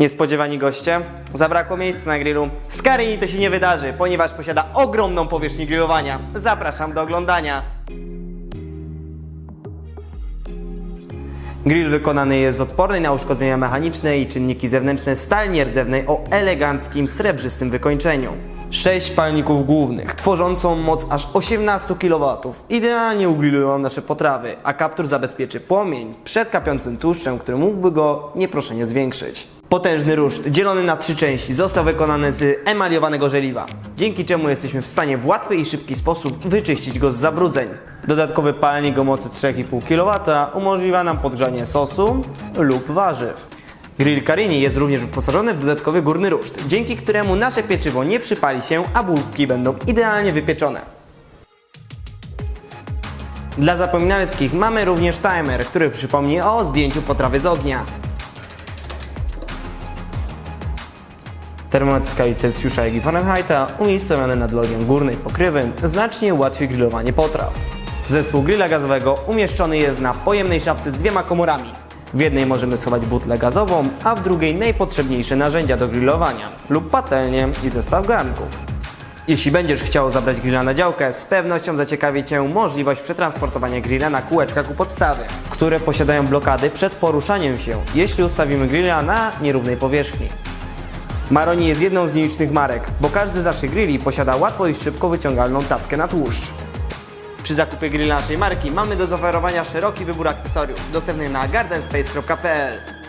Niespodziewani goście, zabrakło miejsca na grillu. Z Karini to się nie wydarzy, ponieważ posiada ogromną powierzchnię grillowania. Zapraszam do oglądania. Grill wykonany jest z odpornej na uszkodzenia mechaniczne i czynniki zewnętrzne stali nierdzewnej o eleganckim, srebrzystym wykończeniu. 6 palników głównych, tworzącą moc aż 18 kW. Idealnie ugrillują nasze potrawy, a kaptur zabezpieczy płomień przed kapiącym tłuszczem, który mógłby go nieproszenie zwiększyć. Potężny ruszt, dzielony na trzy części, został wykonany z emaliowanego żeliwa, dzięki czemu jesteśmy w stanie w łatwy i szybki sposób wyczyścić go z zabrudzeń. Dodatkowy palnik o mocy 3,5 kW umożliwia nam podgrzanie sosu lub warzyw. Grill Carini jest również wyposażony w dodatkowy górny ruszt, dzięki któremu nasze pieczywo nie przypali się, a bułki będą idealnie wypieczone. Dla zapominalskich mamy również timer, który przypomni o zdjęciu potrawy z ognia. Termometr w skali Celsjusza, jak i Fahrenheita umiejscowiony nad logiem górnej pokrywy znacznie ułatwi grillowanie potraw. Zespół grilla gazowego umieszczony jest na pojemnej szafce z dwiema komorami. W jednej możemy schować butlę gazową, a w drugiej najpotrzebniejsze narzędzia do grillowania lub patelnię i zestaw garnków. Jeśli będziesz chciał zabrać grilla na działkę, z pewnością zaciekawi Cię możliwość przetransportowania grilla na kółeczkach u podstawy, które posiadają blokady przed poruszaniem się, jeśli ustawimy grilla na nierównej powierzchni. Maroni jest jedną z nielicznych marek, bo każdy z naszych grilli posiada łatwo i szybko wyciągalną tackę na tłuszcz. Przy zakupie grilla naszej marki mamy do zaoferowania szeroki wybór akcesoriów dostępnych na gardenspace.pl.